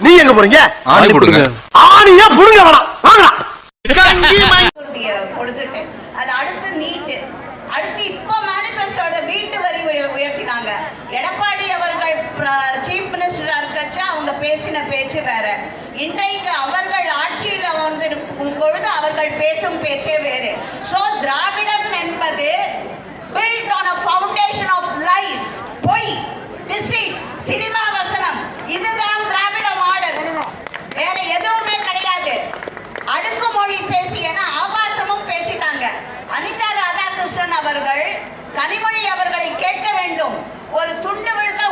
நீ எங்க போறீங்க? ஆணி போடுங்க. ஆணியா புடுங்க வேணாம். வாங்கடா. உடைய கொடுத்துட்டு அதுல அடுத்து நீட்டு அடுத்து இப்போ மேனிஃபெஸ்டோட வீட்டு வரி உய- உயர்த்தினாங்க எடப்பாடி அவர்கள் சீஃப் மினிஸ்டரா இருக்கச்ச அவங்க பேசின பேச்சு வேற இன்றைக்கு அவர்கள் ஆட்சியில் வந்து பொழுது அவர்கள் பேசும் பேச்சே வேறு சோ திராவிடம் என்பது அவர்கள் கனிமொழி அவர்களை கேட்க வேண்டும். ஒரு துண்டு விழுந்த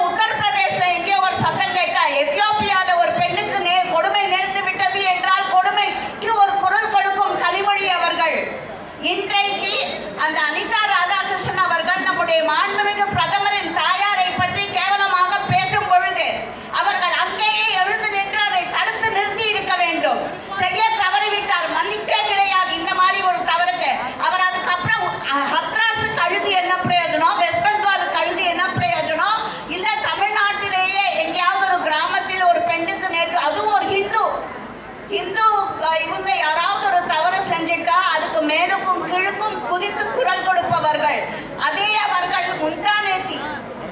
குதித்து குரல் கொடுப்பவர்கள். அதே அவர்கள் முந்தானேத்தி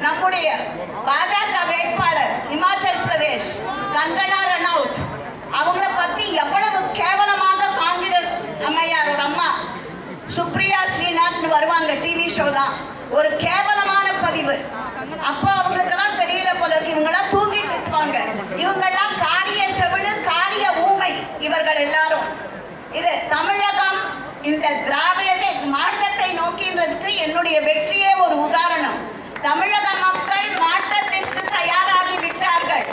நம்முடைய பாஜக வேட்பாளர் இமாச்சல் பிரதேஷ் கங்கனா ரனவுட் அவங்கள பத்தி எவ்வளவு கேவலமாக காங்கிரஸ் அம்மையார் அம்மா சுப்ரியா ஸ்ரீநாத்னு வருவாங்க டிவி ஷோ தான். ஒரு கேவலமான பதிவு. அப்போ அவங்களுக்கெல்லாம் தெரியல போல இருக்கு. இவங்கெல்லாம் தூங்கிட்டு இருப்பாங்க. இவங்கெல்லாம் காரிய செவிடு காரிய ஊமை இவர்கள் எல்லாரும். இது தமிழகம் இந்த திராவிட என்னுடைய வெற்றியே ஒரு உதாரணம். தமிழக மக்கள் மாற்றத்திற்கு தயாராகி விட்டார்கள்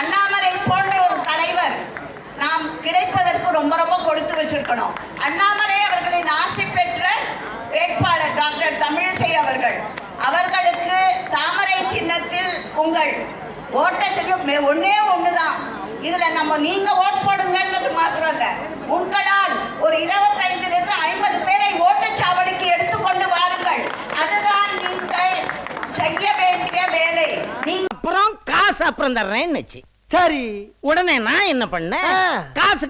அண்ணாமலை போன்ற ஒரு தலைவர் நாம் கிடைப்பதற்கு ரொம்ப ரொம்ப கொடுத்து வச்சிருக்கணும். அண்ணாமலை அவர்களின் ஆசை பெற்ற வேட்பாளர் டாக்டர் தமிழிசை அவர்கள். அவர்களுக்கு தாமரை சின்னத்தில் உங்கள் ஓட்ட செய்யும் ஒன்னே ஒண்ணுதான். இதுல நம்ம நீங்க ஓட் போடுங்கன்றது மாத்திரம் இல்ல. உங்களால் காசு அப்புறம் தர்றேன்னு சரி. உடனே நான் என்ன பண்ணேன். காசு